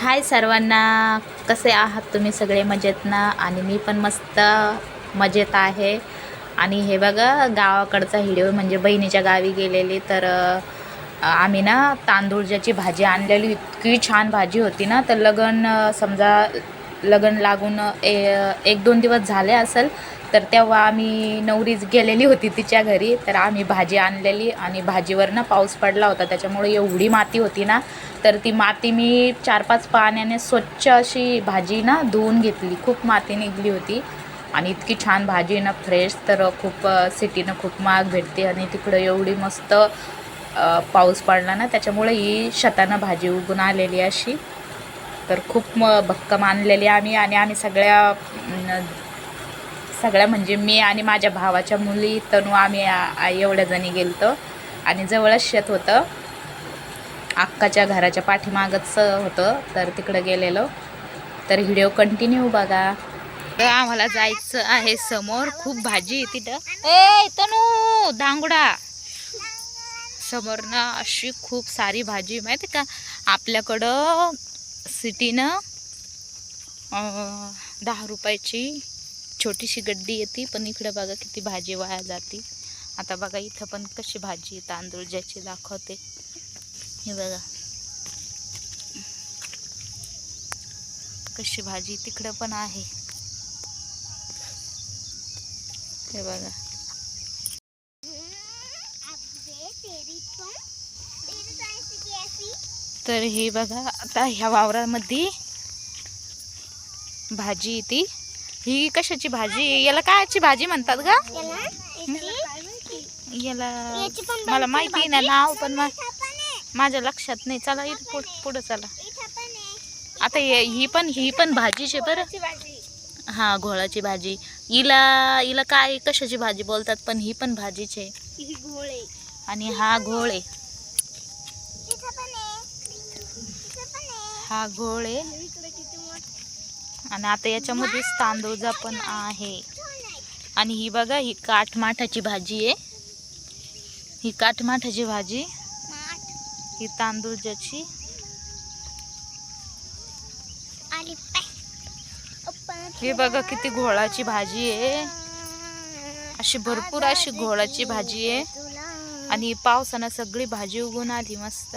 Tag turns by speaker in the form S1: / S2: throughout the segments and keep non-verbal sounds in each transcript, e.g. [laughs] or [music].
S1: हाय सर्वांना कसे आहात तुम्ही सगळे मजेत ना आणि मी पण मस्त मजेत आहे. आणि हे बघा गावाकडचा हिडिओ म्हणजे बहिणीच्या गावी गेलेली. तर आम्ही ना तांदूळच्याची भाजी आणलेली. इतकी छान भाजी होती ना. तर लगन समजा लग्न लागून ए एक दोन दिवस झाले असेल तर तेव्हा आम्ही नवरीच गेलेली होती तिच्या घरी. तर आम्ही भाजी आणलेली आणि भाजीवर ना पाऊस पडला होता त्याच्यामुळे एवढी माती होती ना. तर ती माती मी चार पाच पाण्याने स्वच्छ अशी भाजी ना धुवून घेतली. खूप माती निघली होती आणि इतकी छान भाजी ना फ्रेश. तर खूप सिटीनं खूप महाग भेटते आणि तिकडं एवढी मस्त पाऊस पडला ना त्याच्यामुळे ही शतानं भाजी उगून आलेली अशी. तर खूप म भक्कम आणलेली आम्ही आणि आम्ही सगळ्या सगळ्या म्हणजे मी आणि माझ्या भावाच्या मुली तनू आम्ही एवढ्या जणी गेलतो. आणि जवळच शेत होतं. अक्काच्या घराच्या पाठीमागच होतं तर तिकडं गेलेलो. तर व्हिडिओ कंटिन्यू बघा. तर आम्हाला जायचं आहे समोर. खूप भाजी आहे तिथं. ए तनू दांगडा. समोर ना अशी खूप सारी भाजी माहिती का? आपल्याकडं सिटीनं दहा रुपयाची छोटीशी गड्डी येते पण इकडं बघा किती भाजी वाया जाते. आता बघा इथं पण कशी भाजी तांदूळ ज्याची दाखवते. हे बघा. कशी भाजी तिकडं पण आहे. हे बघा. हे बघा आता ह्या वावरामध्ये भाजी आहे ती ही कशाची भाजी? याला कायची भाजी म्हणतात का याला मला माहिती ना नाव पण माझ्या लक्षात नाही. चला इथं पुढ पुढं चला. आता हे- पण ही पण भाजीच आहे बरं. हा घोळाची भाजी. हिला हिला काय कशाची भाजी बोलतात पण ही पण भाजीच आहे. आणि हा घोळ आहे. हा घोळ आहे. आणि आता याच्यामध्येच तांदूळजा पण आहे. आणि ही बघा ही काठमाठाची भाजी आहे. ही काठमाठाची भाजी. ही तांदूळजाची हे बघा किती घोळाची भाजी आहे. अशी भरपूर अशी घोळाची भाजी आहे. आणि पावसानं सगळी भाजी उगून आली मस्त.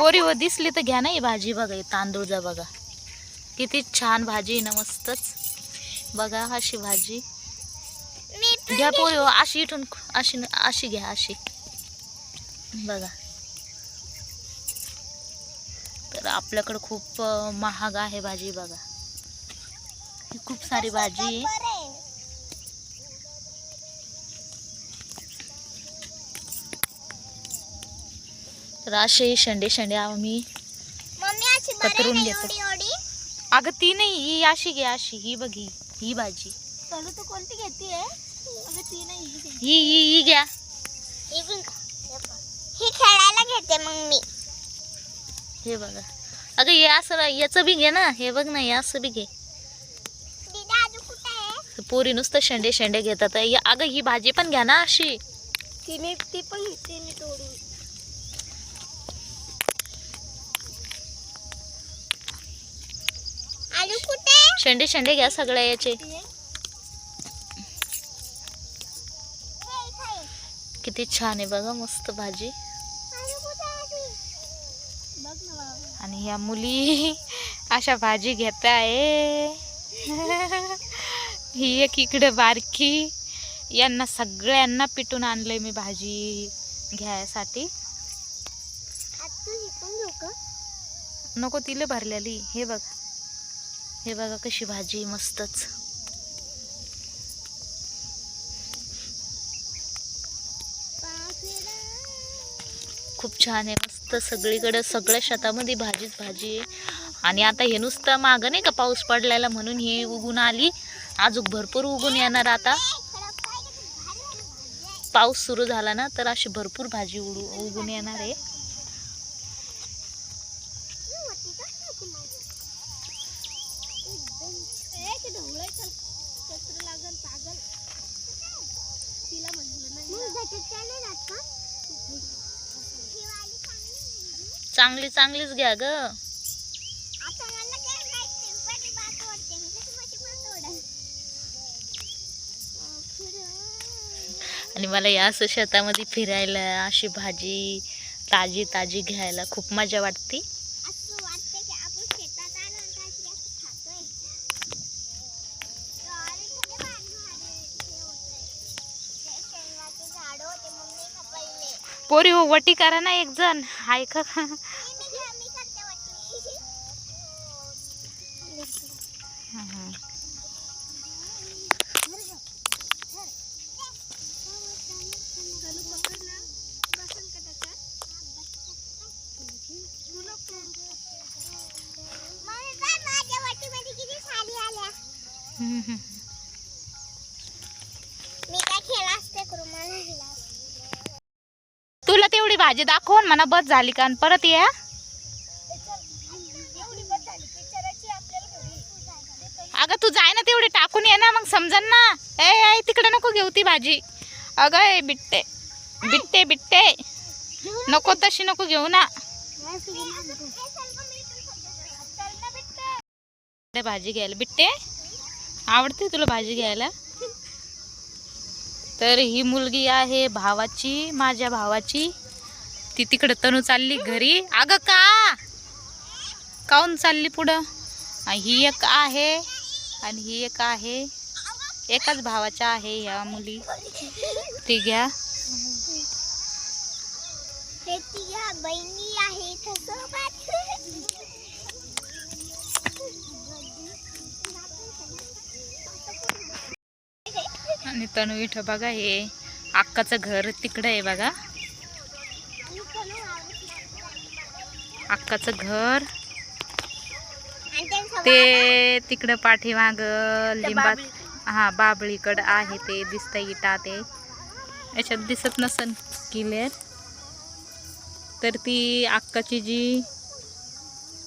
S1: पोरी हो दिसली तर घ्या ना ही भाजी बघा ही तांदूळचा बघा. किती छान भाजी आहे ना मस्तच. बघा अशी भाजी. घ्या पोरी हो अशी इथून अशी अशी घ्या अशी. बघा. तर आपल्याकडं खूप महाग आहे भाजी बघा. खूप सारी भाजी आहे. तर असे शेंडे शेंडे आम्ही कतरून घेतो. अगं ती नाही ही अशी घ्या अशी ही बघ ही भाजी.
S2: तू कोणती घेते अगं ती नाही ही घे.
S1: ही ही ही घ्या.
S2: ही खेळायला घेते मग मी
S1: हे बघा. अगं हे असं याचं बी घे ना. हे बघ ना हे असं बी घे. पोरी नुसतं शेंडे शेंडे घेतात. या- अगं ही भाजी पण घ्या ना अशी.
S2: ती मी ती पण घेते मी तोडून आलू कुठे
S1: शेंडे शेंडे घ्या सगळ्या याचे. किती छान आहे बघा मस्त भाजी. आणि ह्या मुली [laughs] अशा भाजी घेत आहे. [laughs] ही एक इकडे बारकी. यांना सगळ्यांना पिटून आणलंय मी भाजी घ्यायसाठी. नको तिले भरलेली. हे बघ. हे बघा कशी भाजी मस्तच. खूप छान आहे मस्त सगळीकडे सगळ्या शेतामध्ये भाजीच भाजी आहे. आणि आता हे नुसतं मागं नाही का पाऊस पडलेला म्हणून ही उगून आली. अजून भरपूर उगून येणार आता. पाऊस सुरू झाला ना तर अशी भरपूर भाजी उडू उगून येणार आहे. चांगली चांगलीच घ्या ग. आणि मला या असं शेतामध्ये फिरायला अशी भाजी ताजी ताजी घ्यायला खूप मजा वाटते. पोरी हो वटी करा ना एक जण. हाय का
S2: मी मी घे- मी करते वाटणी
S1: हं.
S2: मम्मी बघ माझ्या वाटीमध्ये किती साली आल्या
S1: हं, हं.
S2: मी काय खेळा असते करू मला दिला असते.
S1: तुला तेवढी भाजी दाखवून म्हणा बस झाली का? आणि परत या अगं तू जाय ना तेवढी टाकून ये ना मग समजन ना. ए आई तिकडे नको घेऊ ती भाजी. अगं ए बिट्टे. बिट्टे बिट्टे. नको तशी नको घेऊ ना. भाजी घ्यायला. बिट्टे आवडते तुला भाजी घ्यायला? तर ही मुलगी आहे भावाची माझ्या भावाची. ती तिकडं तनू चालली घरी. अगं का? काऊन चालली पुढं? ही एक आहे आणि ही एक आहे. एकाच भावाच्या आहे ह्या मुली. ती घ्या.
S2: हे बहिणी आहे
S1: आणि तनू इथं बघा हे अक्काचं घर तिकडं आहे बघा. अक्काचं घर. ते तिकडं पाठीमाग लिंबात हा बाबळीकडं आहे ते दिसतंय इटा ते. याच्यात दिसत नसन क्लिअर तर ती अक्काची जी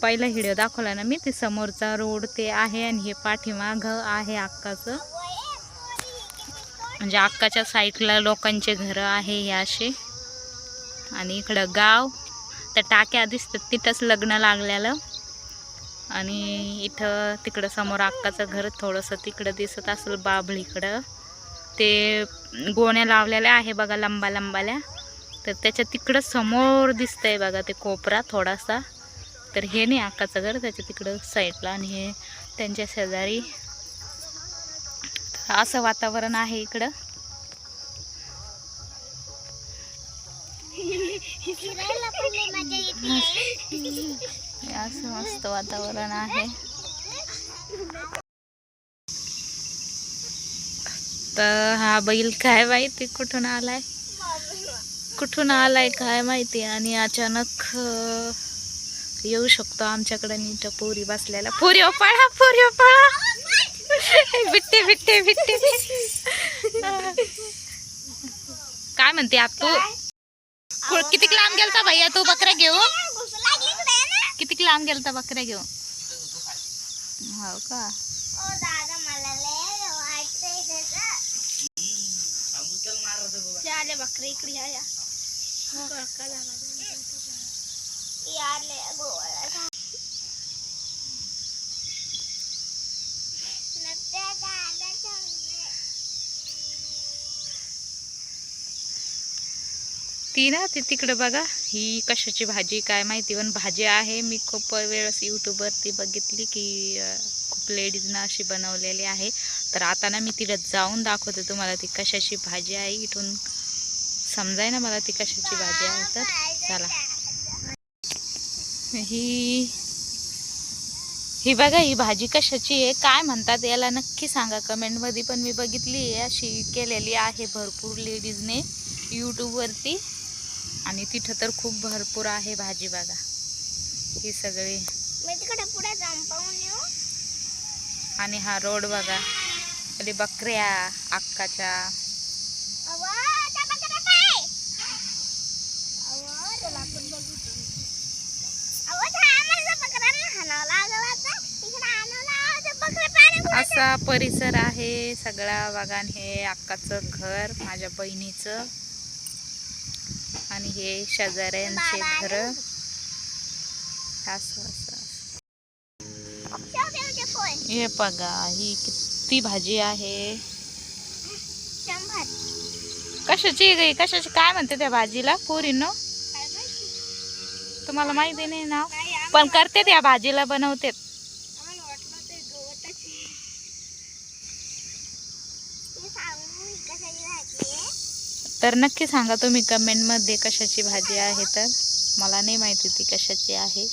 S1: पहिला व्हिडिओ दाखवला ना मी ते समोरचा रोड ते आहे आणि हे पाठीमाग आहे अक्काचं. म्हणजे अक्काच्या साईडला लोकांचे घरं आहे हे असे. आणि इकडं गाव. त्या टाक्या दिसतात तिथंच लग्न लागलेलं. आणि इथं तिकडं समोर अक्काचं घर थोडंसं तिकडं दिसत असेल बाभळीकडं ते गोण्या लावलेल्या आहे बघा लंबा लंबाल्या. तर त्याच्या तिकडं समोर दिसतंय बघा ते कोपरा थोडासा. तर हे नाही अक्काचं घर त्याच्या तिकडं साईडला. आणि हे त्यांच्या शेजारी तर असं वातावरण आहे इकडं. हे असं मस्त वातावरण आहे. तर हा बैल काय माहिती कुठून आलाय? कुठून आलाय काय माहिती? आणि अचानक येऊ शकतो आमच्याकडे नीट. पोरी बसलेला. पोरी ओ पळा पोरी ओ पळा बिट्टे बिट्टे बिट्टे काय म्हणते आता तू? कु- किती लांब गेलता भैया तू बकऱ्या घेऊन? किती लांब गेलता बकऱ्या घेऊन? हो का?
S2: ओ दादा मला लय वाटतंय त्याचं आले बकरे इकडे या या याले गोळा नट्या दादा चांगले
S1: ती ना ती तिकडं बघा ही कशाची भाजी काय माहिती पण भाजी आहे. मी खूप वेळेस यूट्यूबवरती बघितली की खूप लेडीजनं अशी बनवलेली आहे. तर आता ना मी तिला जाऊन दाखवते तुम्हाला ती कशाची भाजी आहे. इथून समजाय ना मला ती कशाची भाजी आहे तर. चला. ही ही बघा ही भाजी कशाची आहे काय म्हणतात याला नक्की सांगा कमेंटमध्ये. पण मी बघितली आहे अशी केलेली आहे भरपूर लेडीजने यूट्यूबवरती आणि तिथं तर खूप भरपूर आहे भाजी बघा. ही सगळी.
S2: मी तिकडे पुढे जाऊन पाहून येऊ.
S1: आणि हा रोड बघा. कधी बकऱ्या अक्काच्या. असा परिसर आहे सगळा बघा हे अक्काचं घर माझ्या बहिणीचं. आणि हे शेजाऱ्यांचे घर. असं असं हे बघा ही किती भाजी आहे. कशाची गई कशाची काय म्हणते त्या भाजीला?
S2: पुरी नो
S1: तुम्हाला माहिती नाही ना? पण करते त्या भाजीला बनवते. तर नक्की सांगा तुम्ही कमेंटमध्ये कशाची भाजी आहे तर. मला नाही माहिती ती कशाची आहे.